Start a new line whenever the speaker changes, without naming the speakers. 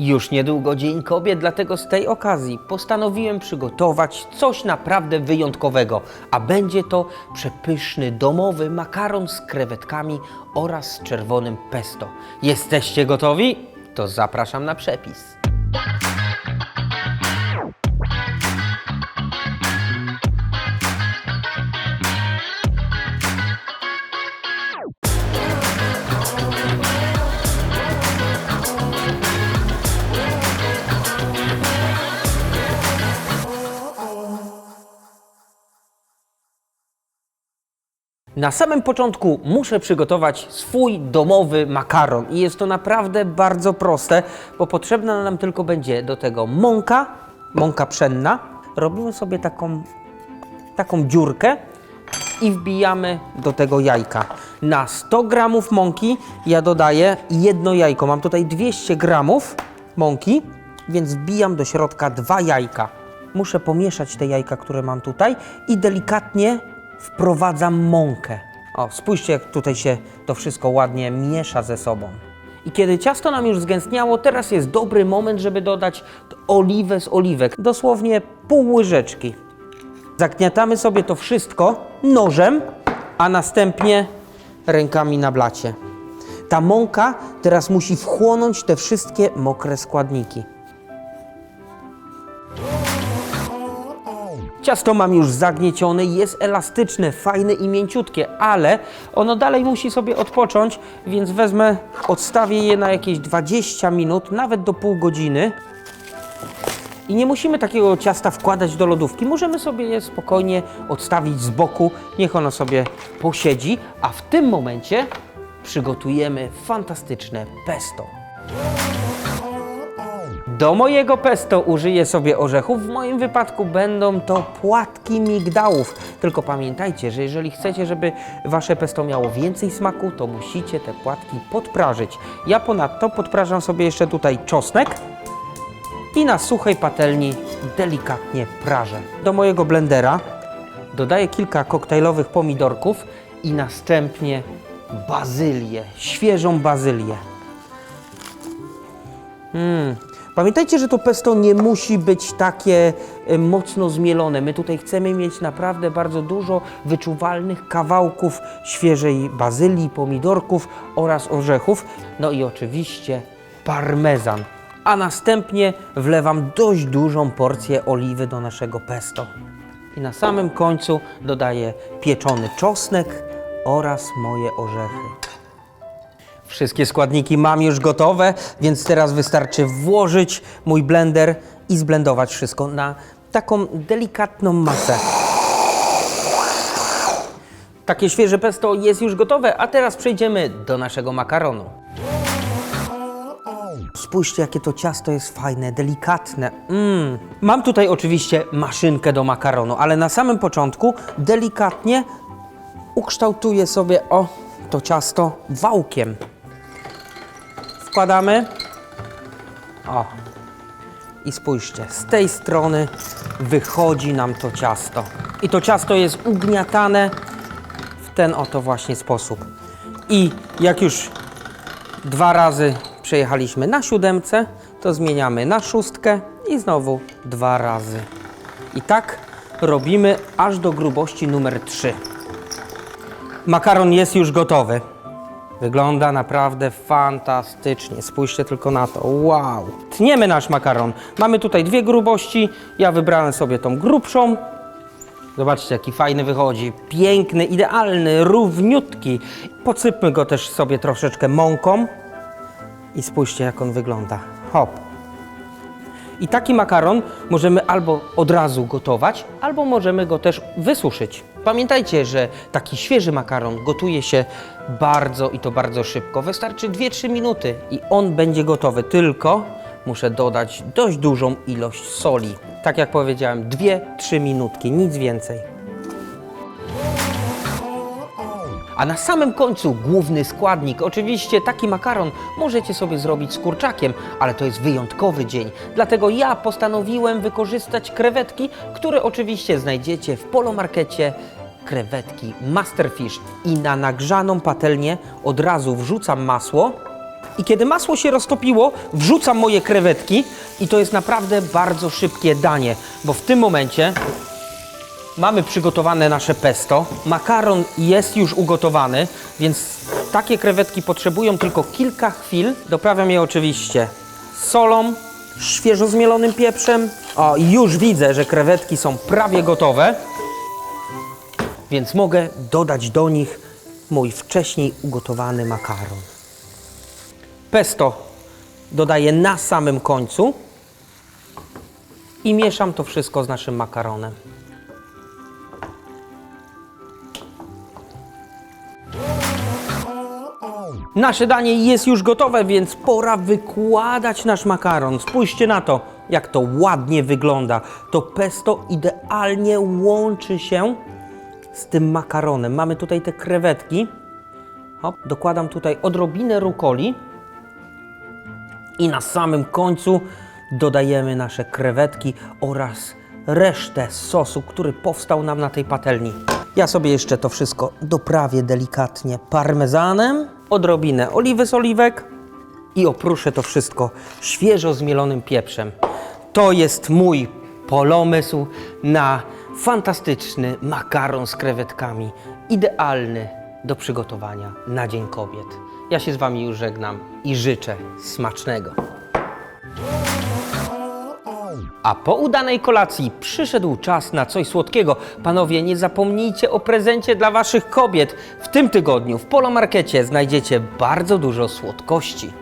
Już niedługo Dzień Kobiet, dlatego z tej okazji postanowiłem przygotować coś naprawdę wyjątkowego, a będzie to przepyszny domowy makaron z krewetkami oraz czerwonym pesto. Jesteście gotowi? To zapraszam na przepis. Na samym początku muszę przygotować swój domowy makaron i jest to naprawdę bardzo proste, bo potrzebna nam tylko będzie do tego mąka, mąka pszenna. Robimy sobie taką, taką dziurkę i wbijamy do tego jajka. Na 100 gramów mąki ja dodaję jedno jajko. Mam tutaj 200 gramów mąki, więc wbijam do środka dwa jajka. Muszę pomieszać te jajka, które mam tutaj i delikatnie wprowadzam mąkę. O, spójrzcie, jak tutaj się to wszystko ładnie miesza ze sobą. I kiedy ciasto nam już zgęstniało, teraz jest dobry moment, żeby dodać oliwę z oliwek. Dosłownie pół łyżeczki. Zagniatamy sobie to wszystko nożem, a następnie rękami na blacie. Ta mąka teraz musi wchłonąć te wszystkie mokre składniki. Ciasto mam już zagniecione, jest elastyczne, fajne i mięciutkie, ale ono dalej musi sobie odpocząć, więc wezmę, odstawię je na jakieś 20 minut, nawet do pół godziny. I nie musimy takiego ciasta wkładać do lodówki. Możemy sobie je spokojnie odstawić z boku, niech ono sobie posiedzi, a w tym momencie przygotujemy fantastyczne pesto. Do mojego pesto użyję sobie orzechów. W moim wypadku będą to płatki migdałów. Tylko pamiętajcie, że jeżeli chcecie, żeby wasze pesto miało więcej smaku, to musicie te płatki podprażyć. Ja ponadto podprażam sobie jeszcze tutaj czosnek i na suchej patelni delikatnie prażę. Do mojego blendera dodaję kilka koktajlowych pomidorków i następnie bazylię, świeżą bazylię. Mm. Pamiętajcie, że to pesto nie musi być takie e, mocno zmielone. My tutaj chcemy mieć naprawdę bardzo dużo wyczuwalnych kawałków świeżej bazylii, pomidorków oraz orzechów. No i oczywiście parmezan. A następnie wlewam dość dużą porcję oliwy do naszego pesto. I na samym końcu dodaję pieczony czosnek oraz moje orzechy. Wszystkie składniki mam już gotowe, więc teraz wystarczy włożyć mój blender i zblendować wszystko na taką delikatną masę. Takie świeże pesto jest już gotowe, a teraz przejdziemy do naszego makaronu. Spójrzcie, jakie to ciasto jest fajne, delikatne. Mm. Mam tutaj oczywiście maszynkę do makaronu, ale na samym początku delikatnie ukształtuję sobie o to ciasto wałkiem. Wkładamy. O. I spójrzcie, z tej strony wychodzi nam to ciasto. I to ciasto jest ugniatane w ten oto właśnie sposób. I jak już dwa razy przejechaliśmy na siódemce, to zmieniamy na szóstkę i znowu dwa razy. I tak robimy aż do grubości numer 3. Makaron jest już gotowy. Wygląda naprawdę fantastycznie. Spójrzcie tylko na to. Wow! Tniemy nasz makaron. Mamy tutaj dwie grubości. Ja wybrałem sobie tą grubszą. Zobaczcie, jaki fajny wychodzi. Piękny, idealny, równiutki. Podsypmy go też sobie troszeczkę mąką. I spójrzcie, jak on wygląda. Hop. I taki makaron możemy albo od razu gotować, albo możemy go też wysuszyć. Pamiętajcie, że taki świeży makaron gotuje się bardzo i to bardzo szybko. Wystarczy 2-3 minuty i on będzie gotowy. Tylko muszę dodać dość dużą ilość soli. Tak jak powiedziałem, 2-3 minutki, nic więcej. A na samym końcu główny składnik. Oczywiście taki makaron możecie sobie zrobić z kurczakiem, ale to jest wyjątkowy dzień. Dlatego ja postanowiłem wykorzystać krewetki, które oczywiście znajdziecie w polomarkecie. Krewetki Masterfish i na nagrzaną patelnię od razu wrzucam masło I kiedy masło się roztopiło, wrzucam moje krewetki i to jest naprawdę bardzo szybkie danie, bo w tym momencie mamy przygotowane nasze pesto. Makaron jest już ugotowany, więc takie krewetki potrzebują tylko kilka chwil. Doprawiam je oczywiście solą, świeżo zmielonym pieprzem. O, już widzę, że krewetki są prawie gotowe, więc mogę dodać do nich mój wcześniej ugotowany makaron. Pesto dodaję na samym końcu i mieszam to wszystko z naszym makaronem. Nasze danie jest już gotowe, więc pora wykładać nasz makaron. Spójrzcie na to, jak to ładnie wygląda. To pesto idealnie łączy się z tym makaronem. Mamy tutaj te krewetki. Hop, dokładam tutaj odrobinę rukoli. I na samym końcu dodajemy nasze krewetki oraz resztę sosu, który powstał nam na tej patelni. Ja sobie jeszcze to wszystko doprawię delikatnie parmezanem, odrobinę oliwy z oliwek i opruszę to wszystko świeżo zmielonym pieprzem. To jest mój polomysł na fantastyczny makaron z krewetkami, idealny do przygotowania na Dzień Kobiet. Ja się z Wami już żegnam i życzę smacznego. A po udanej kolacji przyszedł czas na coś słodkiego. Panowie, nie zapomnijcie o prezencie dla waszych kobiet. W tym tygodniu w Polomarkecie znajdziecie bardzo dużo słodkości.